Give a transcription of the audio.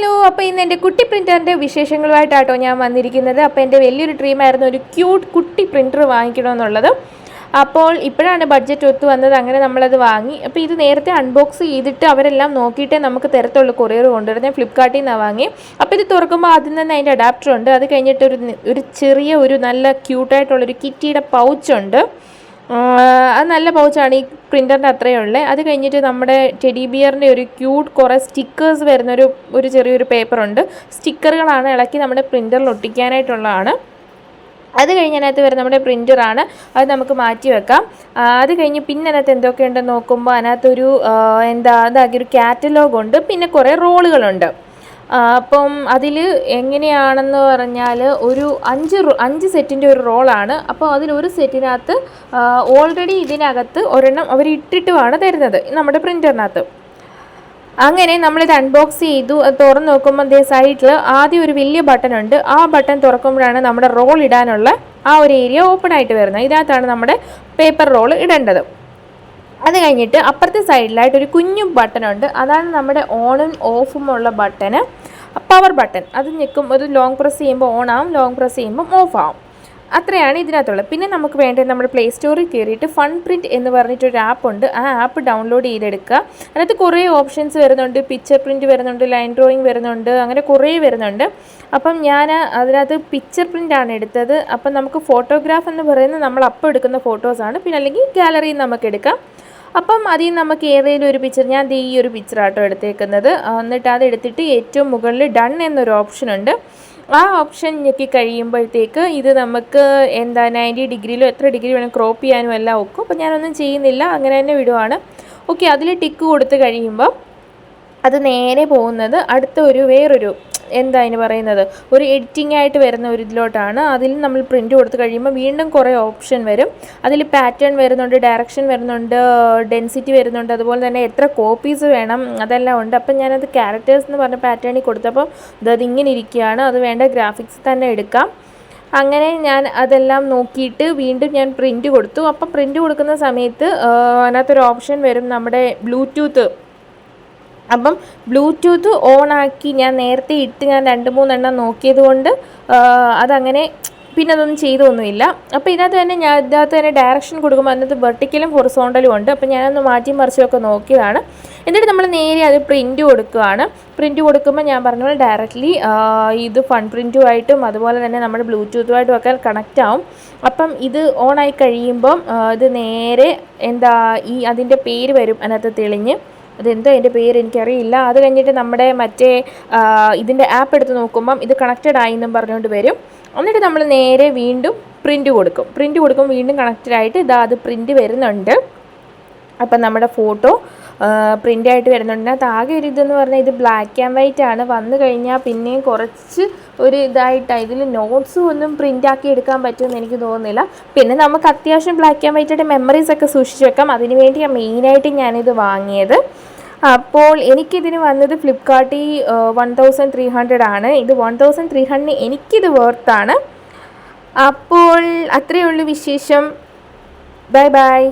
Hello അപ്പോൾ ഇന്ന് എന്റെ കുട്ടി പ്രിന്ററിന്റെ വിശേഷങ്ങളുമായിട്ടാട്ടോ ഞാൻ വന്നിരിക്കുന്നത്. അപ്പോൾ എന്റെ വലിയൊരു ഡ്രീമായിരുന്നു ഒരു ക്യൂട്ട് കുട്ടി പ്രിന്റർ വാങ്ങിക്കണമെന്നുള്ളത്. അപ്പോൾ ഇപ്പോഴാണ് ബഡ്ജറ്റ് ഒത്തു വന്നത്. അങ്ങനെ നമ്മളത് വാങ്ങി. അപ്പോൾ ഇത് നേരത്തെ അൺബോക്സ് ചെയ്തിട്ട് അവരെല്ലാം നോക്കിയിട്ടേ നമുക്ക് തരത്തുള്ളൂ. കൊറിയർ കൊണ്ടുവരുന്നത് ഫ്ലിപ്കാർട്ടിൽ നിന്നാണ് വാങ്ങി. അപ്പോൾ ഇത് തുറക്കുമ്പോൾ ആദ്യം തന്നെ അതിന്റെ അഡാപ്റ്റർ ഉണ്ട്. അത് കഴിഞ്ഞിട്ട് ഒരു ഒരു ചെറിയ ഒരു നല്ല ക്യൂട്ടായിട്ടുള്ളൊരു കിറ്റിയുടെ പൗച്ചുണ്ട് അത് നല്ല പൗച്ചാണ്. ഈ പ്രിന്ററിന്റെ അത്രയേ ഉള്ളേ. അത് കഴിഞ്ഞിട്ട് നമ്മുടെ ടെഡി ബിയറിന്റെ ഒരു ക്യൂട്ട് കുറേ സ്റ്റിക്കേഴ്സ് വരുന്ന ഒരു ചെറിയൊരു പേപ്പറുണ്ട്. സ്റ്റിക്കറുകളാണ് ഇളക്കി നമ്മുടെ പ്രിന്ററിൽ ഒട്ടിക്കാനായിട്ടുള്ളതാണ്. അത് കഴിഞ്ഞ് അതിനകത്ത് വരുന്ന നമ്മുടെ പ്രിന്ററാണ് അത് നമുക്ക് മാറ്റി വെക്കാം. അത് കഴിഞ്ഞ് പിന്നെ അതിനകത്ത് എന്തൊക്കെയുണ്ടെന്ന് നോക്കുമ്പോൾ അതിനകത്തൊരു എന്താ അതാക്കി ഒരു പിന്നെ കുറേ റോളുകളുണ്ട്. അപ്പം അതിൽ എങ്ങനെയാണെന്ന് പറഞ്ഞാൽ ഒരു അഞ്ച് അഞ്ച് സെറ്റിന്റെ ഒരു റോളാണ്. അപ്പോൾ അതിലൊരു സെറ്റിനകത്ത് ഓൾറെഡി ഇതിനകത്ത് ഒരെണ്ണം അവർ ഇട്ടിട്ടുമാണ് തരുന്നത് നമ്മുടെ പ്രിന്ററിനകത്ത് അങ്ങനെ നമ്മളിത് അൺബോക്സ് ചെയ്തു തുറന്ന് നോക്കുമ്പോൾ അതേ സൈഡിൽ ആദ്യം ഒരു വലിയ ബട്ടൺ ഉണ്ട്. ആ ബട്ടൺ തുറക്കുമ്പോഴാണ് നമ്മുടെ റോൾ ഇടാനുള്ള ആ ഒരു ഏരിയ ഓപ്പൺ ആയിട്ട് വരുന്നത്. ഇതിനകത്താണ് നമ്മുടെ പേപ്പർ റോൾ ഇടേണ്ടത്. അത് കഴിഞ്ഞിട്ട് അപ്പുറത്തെ സൈഡിലായിട്ട് ഒരു കുഞ്ഞു ബട്ടൺ ഉണ്ട്. അതാണ് നമ്മുടെ ഓണും ഓഫുമുള്ള ബട്ടന് പവർ ബട്ടൺ അത് ഞെക്കും. ഒരു ലോങ് പ്രസ് ചെയ്യുമ്പോൾ ഓൺ ആവും ലോങ് പ്രസ് ചെയ്യുമ്പോൾ ഓഫ് ആവും. അത്രയാണ് ഇതിനകത്തുള്ളത്. പിന്നെ നമുക്ക് വേണ്ടത് നമ്മുടെ പ്ലേ സ്റ്റോറിൽ കയറിയിട്ട് ഫൺ പ്രിന്റ് എന്ന് പറഞ്ഞിട്ടൊരു ആപ്പ് ഉണ്ട്. ആ ആപ്പ് ഡൗൺലോഡ് ചെയ്തെടുക്കുക. അതിനകത്ത് കുറേ ഓപ്ഷൻസ് വരുന്നുണ്ട്. പിക്ചർ പ്രിന്റ് വരുന്നുണ്ട് ലൈൻ ഡ്രോയിങ് വരുന്നുണ്ട് അങ്ങനെ കുറേ വരുന്നുണ്ട്. അപ്പം ഞാൻ അതിനകത്ത് പിക്ചർ പ്രിന്റ് ആണ് എടുത്തത്. അപ്പം നമുക്ക് ഫോട്ടോഗ്രാഫ് എന്ന് പറയുന്നത് നമ്മൾ അപ്പം എടുക്കുന്ന ഫോട്ടോസാണ് പിന്നെ അല്ലെങ്കിൽ ഗാലറിയിൽ നമുക്ക് എടുക്കാം. അപ്പം അതിൽ നമുക്ക് ഏതെങ്കിലും ഒരു പിക്ചർ ഞാൻ ഈ ഒരു പിക്ചറാട്ടോ എടുത്തേക്കുന്നത്. ആ, എന്നിട്ട് അത് എടുത്തിട്ട് ഏറ്റവും മുകളിൽ ഡൺ എന്നൊരു ഓപ്ഷൻ ഉണ്ട്. ആ ഓപ്ഷൻ ഞെക്കി കഴിയുമ്പോഴത്തേക്ക് ഇത് നമുക്ക് എന്താ നയന്റി ഡിഗ്രിയിലോ എത്ര ഡിഗ്രി വേണം ക്രോപ്പ് ചെയ്യാനും എല്ലാം ഒക്കും. അപ്പം ഞാനൊന്നും ചെയ്യുന്നില്ല അങ്ങനെ തന്നെ വിടുവാണ്. ഓക്കെ അതിൽ ടിക്ക് കൊടുത്ത് കഴിയുമ്പോൾ അത് നേരെ പോകുന്നത് അടുത്ത ഒരു വേറൊരു എന്താ അതിന് പറയുന്നത്? ഒരു എഡിറ്റിംഗ് ആയിട്ട് വരുന്ന ഒരു ഇതിലോട്ടാണ്. അതിൽ നമ്മൾ പ്രിന്റ് കൊടുത്ത് കഴിയുമ്പോൾ വീണ്ടും കുറേ ഓപ്ഷൻ വരും. അതിൽ പാറ്റേൺ വരുന്നുണ്ട് ഡയറക്ഷൻ വരുന്നുണ്ട് ഡെൻസിറ്റി വരുന്നുണ്ട് അതുപോലെ തന്നെ എത്ര കോപ്പീസ് വേണം അതെല്ലാം ഉണ്ട്. അപ്പം ഞാനത് ക്യാരക്ടേഴ്സ് എന്ന് പറഞ്ഞ പാറ്റേണിൽ കൊടുത്തപ്പോൾ ഇത് ഇങ്ങനെ ഇരിക്കുകയാണ്. അത് വേണ്ട ഗ്രാഫിക്സ് തന്നെ എടുക്കാം. അങ്ങനെ ഞാൻ അതെല്ലാം നോക്കിയിട്ട് വീണ്ടും ഞാൻ പ്രിന്റ് കൊടുത്തു. അപ്പം പ്രിന്റ് കൊടുക്കുന്ന സമയത്ത് അതിനകത്തൊരു ഓപ്ഷൻ വരും നമ്മുടെ ബ്ലൂടൂത്ത് അപ്പം ബ്ലൂടൂത്ത് ഓൺ ആക്കി ഞാൻ നേരത്തെ ഇട്ട് ഞാൻ രണ്ട് മൂന്നെണ്ണം നോക്കിയത് കൊണ്ട് അതങ്ങനെ പിന്നെ അതൊന്നും ചെയ്തൊന്നുമില്ല. അപ്പോൾ ഇതിനകത്ത് തന്നെ ഞാൻ ഇതിനകത്ത് തന്നെ ഡയറക്ഷൻ കൊടുക്കുമ്പോൾ അതിനകത്ത് വെർട്ടിക്കലും ഹൊറിസോണ്ടലും ഉണ്ട്. അപ്പോൾ ഞാനൊന്ന് മാറ്റി മറിച്ചൊക്കെ നോക്കിയതാണ്. എന്നിട്ട് നമ്മൾ നേരെ അത് പ്രിന്റ് കൊടുക്കുകയാണ്. പ്രിന്റ് കൊടുക്കുമ്പോൾ ഞാൻ പറഞ്ഞ പോലെ ഡയറക്റ്റ്ലി ഇത് ഫൺ പ്രിന്റുമായിട്ടും അതുപോലെ തന്നെ നമ്മുടെ ബ്ലൂടൂത്തുമായിട്ടും ഒക്കെ കണക്റ്റ് ആവും. അപ്പം ഇത് ഓണായി കഴിയുമ്പം ഇത് നേരെ എന്താ ഈ അതിന്റെ പേര് വരും അതിനകത്ത് തെളിഞ്ഞ്. അതെന്തോ അതിന്റെ പേര് എനിക്കറിയില്ല. അത് കഴിഞ്ഞിട്ട് നമ്മുടെ മറ്റേ ഇതിന്റെ ആപ്പ് എടുത്ത് നോക്കുമ്പം ഇത് കണക്റ്റഡ് ആയി എന്നും പറഞ്ഞുകൊണ്ട് വരും. എന്നിട്ട് നമ്മൾ നേരെ വീണ്ടും പ്രിന്റ് കൊടുക്കും. പ്രിന്റ് കൊടുക്കും വീണ്ടും കണക്റ്റഡ് ആയിട്ട് ഇതാ അത് പ്രിന്റ് വരുന്നുണ്ട്. അപ്പം നമ്മുടെ ഫോട്ടോ പ്രിന്റ് ആയിട്ട് വരുന്നുണ്ട്. അത് ആകെ ഒരു ഇതെന്ന് പറഞ്ഞാൽ ഇത് ബ്ലാക്ക് ആൻഡ് വൈറ്റ് ആണ്. വന്നു കഴിഞ്ഞാൽ പിന്നെയും കുറച്ച് ഒരു ഇതായിട്ടാണ് ഇതിൽ നോട്ട്സും ഒന്നും പ്രിന്റ് ആക്കി എടുക്കാൻ പറ്റുമെന്ന് എനിക്ക് തോന്നുന്നില്ല. പിന്നെ നമുക്ക് അത്യാവശ്യം ബ്ലാക്ക് ആൻഡ് വൈറ്റായിട്ട് മെമ്മറീസ് ഒക്കെ സൂക്ഷിച്ച് വെക്കാം. അതിന് വേണ്ടിയാണ് മെയിനായിട്ട് ഞാനിത് വാങ്ങിയത്. അപ്പോൾ എനിക്കിതിന് വന്നത് ഫ്ലിപ്കാർട്ടിൽ വൺ തൗസൻഡ് ത്രീ ഹൺഡ്രഡ് ആണ്. ഇത് വൺ തൗസൻഡ് ത്രീ ഹൺഡ്രഡ് എനിക്കിത് വേർത്താണ് അപ്പോൾ അത്രയേ ഉള്ളൂ വിശേഷം. Bye bye